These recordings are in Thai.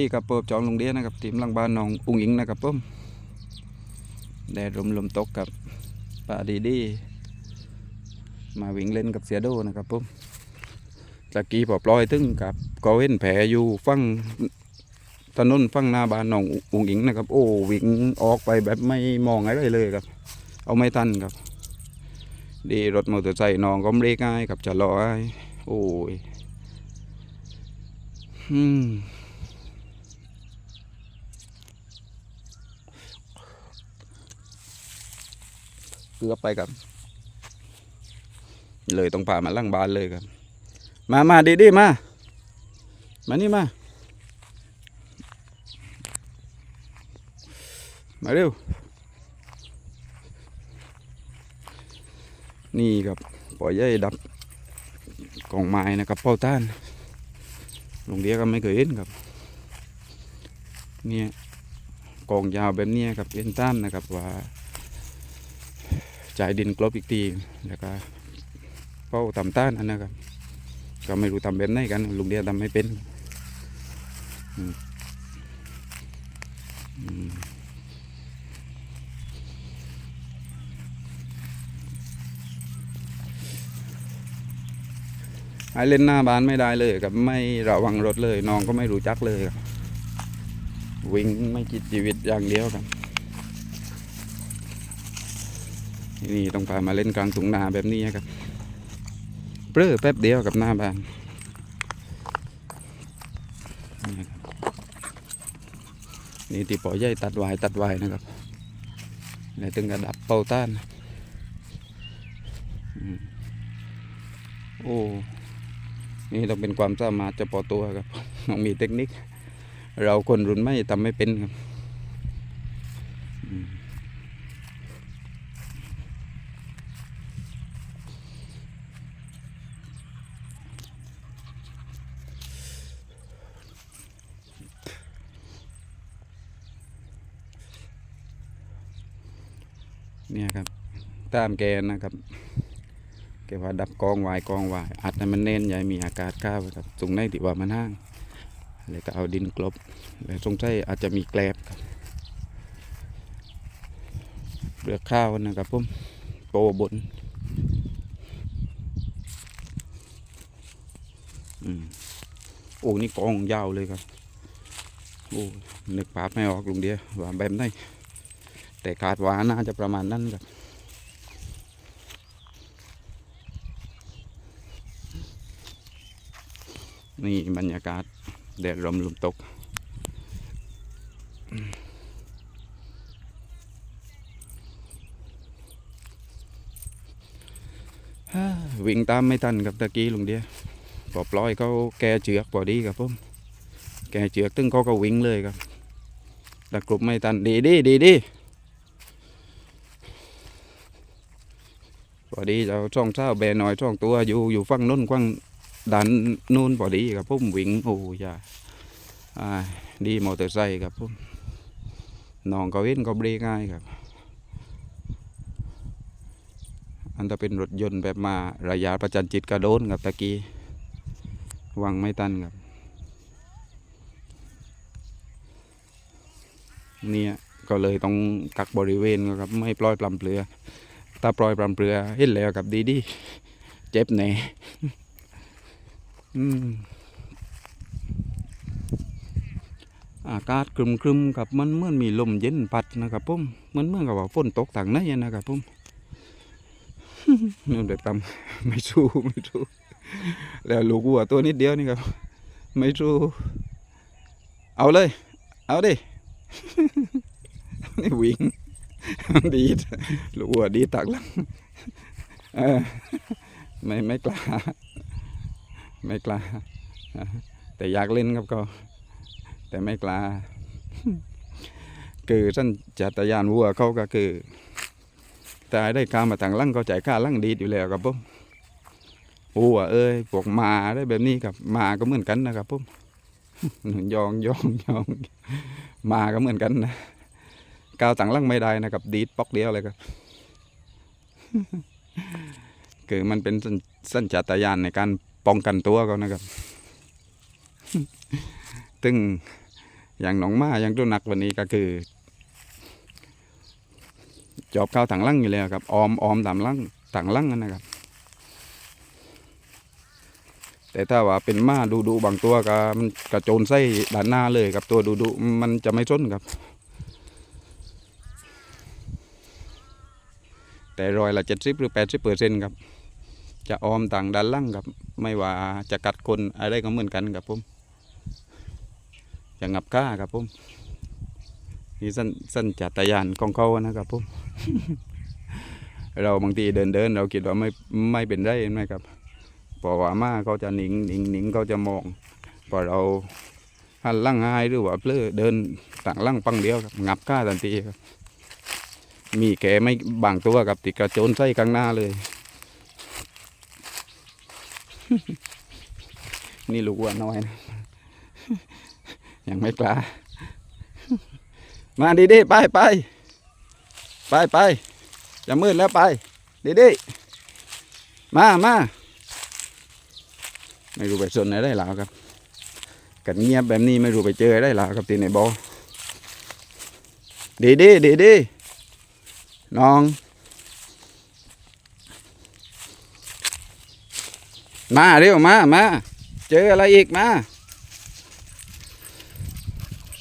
ดีครับเปิดจองลงเดียนะครับทีมลังบ้านน้องอุ้งอิงนะครับผมแดดลมลมตกกับป่าดีดีมาวิ่งเล่นกับเสียโดนะครับผมตะกี้พอปลอยถึงกับก็เห็นแผลอยู่ฟังถนนฟังหน้าบ้านน้องอุ้งอิงนะครับ โอ้วิ่งออกไปแบบไม่มองอะไรเลยครับ เอาไม่ทันครับ ดีรถมอเตอร์ไซค์น้องก็เบรกง่ายกับจะลอยโอ้ยอืม เกือบไปครับ เลยต้องผ่ามาล่างบานเลยครับ มามาดีดีมา มานี่มา มาเร็ว นี่ครับปล่อยใยดับกองไม้นะครับเป้าต้านลงเดียก็ไม่เคยเห็นครับ เนี่ยกองยาวแบบนี้ครับเอ็นต้านนะครับว่า จ่ายดินกลบอีกทีแล้วก็เป้าตำต้านอันนะครับ ก็ไม่รู้ทำเป็นไหนกันลุงเดียทำไม่เป็นไอเล่นหน้าบ้านไม่ได้เลยครับไม่ระวังรถเลยน้องก็ไม่รู้จักเลยครับวิ่งไม่คิดชีวิตอย่างเดียวครับ นี่ต้องพามาเล่นกลางถุงนาแบบนี้ครับเปลื้อแป๊บเดียวกับหน้าบ้านนี่ครับนี่ตีปอใหญ่ตัดวายตัดวายนะครับแล้วถึงกระดับเป่าต้านอืมโอ้นี่ต้องเป็นความสามารถเฉพาะตัวครับต้องมีเทคนิค เราคนรุ่นไม่ทำไม่เป็นครับ เนี่ยครับ ตามแกนะครับแกว่าดับกองวายกองวายอัดให้มันเน้นให้มีอากาศเข้าครับตรงไหนที่ว่ามันห้างแล้วก็เอาดินกลบแล้วตรงใจอาจจะมีแกลบครับเปลือกข้าวนะครับผมโปบนอืมโอ้นี่กองยาวเลยครับ โอ้นึกภาพไม่ออกลุงเดียวว่าแบบไหน แต่คาดว่าน่าจะประมาณนั้นครับนี่บรรยากาศแดดลมลมตก วิ่งตามไม่ทันกับตะกี้ลุงเดียพอปล่อยเขาแกเชือกพอดีครับผมแกเชือกตึ้งเขาก็วิ่งเลยครับแต่กลุ่มไม่ทันดีดีดีดี พอดีเราช่องเช้าแบหน่อยช่องตัวอยู่อยู่ฝั่งนู้นฝั่งดันนู้นพอดีครับผมวิ่งโอ้ยาอ่าดีมอเตอร์ไซค์ครับผมน้องก็เว้นก็เบรง่ายครับ อันถ้าเป็นรถยนต์แบบมาระยะประจันจิตกระโดนครับตะกี้วางไม่ตันครับเนี่ยก็เลยต้องกักบริเวณครับไม่ปล่อยปลำเปลือ ตาปล่อยปรำเปรือเห็นแล้วกับดีดีเจ็บแน่อากาศครึมครึมๆกับมันเหมือนมีลมเย็นพัดนะครับผมเหมันเหมื่อนกับว่าฝนตกทางไหนนะครับผมนู่เด็ดตำไม่สู้ไม่สู้แล้วลูกวัวตัวนิดเดียวนี่ครับ ไม่สู้เอาเลย เอาดินี่วิ่ง ดีดลูกวัวดีตักลังเออไม่ไม่กล้า ไม่กล้า แต่อยากเล่นครับก็ แต่ไม่กล้า คือสัญชาตญาณวัวเขาก็คือแต่ได้ข้ามมาทางลังก็จ่ายค่าลังดีดอยู่แล้วครับผมวัวเอ้ยพวกมาได้แบบนี้ครับมาก็เหมือนกันนะครับผมยองยองยองมาก็เหมือนกันนะ ก้าวต่างหลังไม่ได้นะครับ ดีดปอกเดียวเลยครับคือมันเป็นสัญสัญชาตญาณในการป้องกันตัวเขานะครับตึงอย่างหนองมาอย่างตัวหนักวันนี้ก็คือ จอบเข้าถังลังอยู่แล้วครับออมออมตามลังถังลังนั่นนะครับ แต่ถ้าว่าเป็นมาดูดูบางตัวก็มันกระโจนไส้ด้านหน้าเลยครับตัวดูดูมันจะไม่ส้นครับ แต่รอยละเจ็ดสิบหรือแปดสิบเปอร์เซ็นต์ครับ จะออมต่างด้านล่างครับ ไม่ว่าจะกัดคนอะไรก็เหมือนกันครับผมจะงับก้าครับผมนี่สั้นสั้นจัตยานของเขานะครับผมเราบางทีเดินเดินเราคิดว่าไม่ไม่เป็นไรเห็นไหมครับพอว่ามาเขาจะหนิงหนิงหนิงเขาจะมองพอเราหันล่างหายหรือว่าเพลอเดินต่างล่างปังเดียวครับงับก้าทันทีครับ มีแกไม่บางตัวกับติดกระโจนไส้ข้างหน้าเลย นี่ลูกวัวน้อยนะยังไม่กล้ามาดีดีไปไปไปไปจะมืดแล้วไป ดีดีมามาไม่รู้ไปสนอะไรหรอครับ กันเงียบแบบนี้ไม่รู้ไปเจออะไรหรอครับที่ไหนบอดีดีดีดี น้อง มาเร็วมามาเจออะไรอีกมา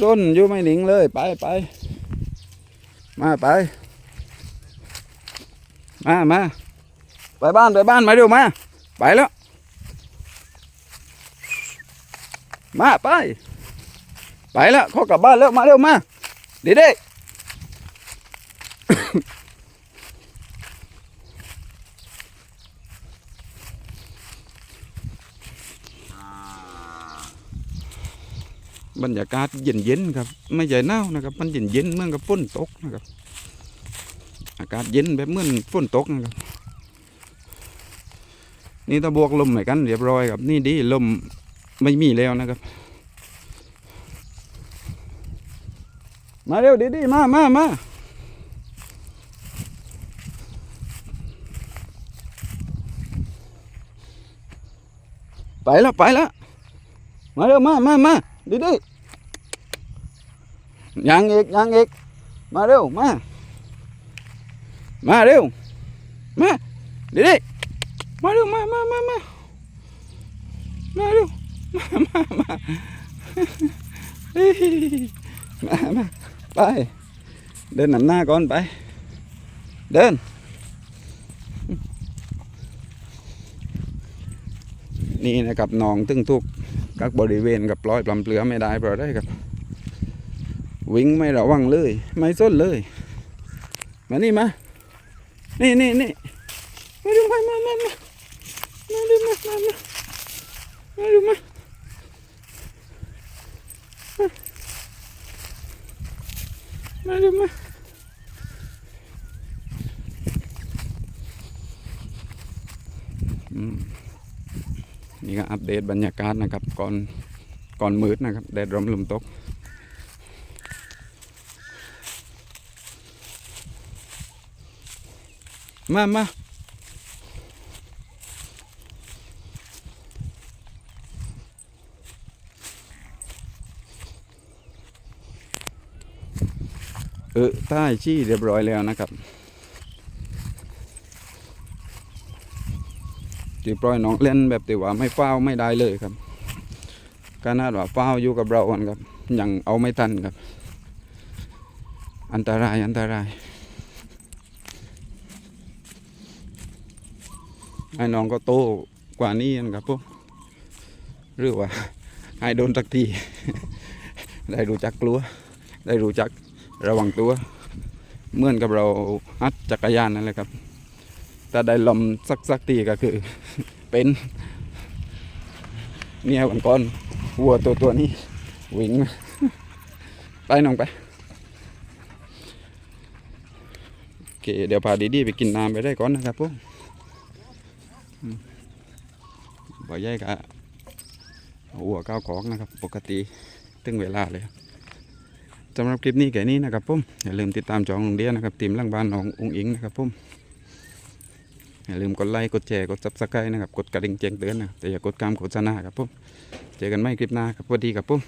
ส้นอยู่ไม่หนิงเลยไปไปมาไป มามาไปบ้านไปบ้านมาเร็วมา ไปแล้ว มาไป ไปแล้วเขากลับบ้านแล้วมาเร็วมาดีดี บรรยากาศเย็นเย็นๆครับ ไม่ใช่หนาวนะครับ มันเย็นเย็นๆเมื่อกับฝนตกนะครับ อากาศเย็นแบบเหมือนฝนตกนะครับ นี่ถ้าบวกลมใหม่กันเรียบร้อยครับ นี่ดีลมไม่มีแล้วนะครับ มาเร็วดีๆมามามาไปแล้วไปแล้วมาเร็วมามามา ดีๆยังอีกยังอีกมาเร็วมา มาเร็ว มาดีๆมาเร็วมามามามามาเร็วมามามาเฮ้ยมามาไป เดินนำหน้าก่อนไป เดินนี่นะครับหนองตึ้งทุก กับบริเวณกับปล่อยปลำเปลือไม่ได้เพราะได้กับ วิ่งไม่ระวังเลย ไม่ส้นเลย มานี่มา นี่นี่นี่มาดูมามามามามาดูมามามามาดูมามาดูมาอืมนี่ก็ อัปเดตบรรยากาศนะครับ ก่อนก่อนมืดนะครับแดดร่มลมตกมามาเออใต้ชี้เรียบร้อยแล้วนะครับ ที่ปล่อยน้องเล่นแบบที่ว่าไม่เฝ้าไม่ได้เลยครับก็น่าว่าเฝ้าอยู่กับเรากันครับยังเอาไม่ทันครับ อันตรายอันตรายให้น้องก็โตกว่านี้นะครับพวกหรือว่าให้โดนสักทีได้รู้จักกลัว ได้รู้จักระวังตัว เหมือนกับเราฮัดจักรยานนั่นแหละครับ ถ้าได้ลมสักสักทีก็คือ เป็น เนี่ยวันก่อนวัวตัวตัวนี้วิ่งไปน้องไปโอเคเดี๋ยวพาดีๆไปกินน้ำไปได้ก่อนนะครับพวกบ่ใหญ่กะหัวก้าวของนะครับ ปกติถึงเวลาเลยสำหรับคลิปนี้แค่นี้นะครับผมอย่าลืมติดตามจองลงเดียนะครับทีมล่างบ้านขององอิงนะครับผม อย่าลืมกดไลค์กดแชร์กดซับสไครต์นะครับ กดกระดิ่งแจ้งเตือนนะแต่อย่ากดการโฆษณาครับผมเจอกันใหม่คลิปหน้าครับสวัสดีครับผม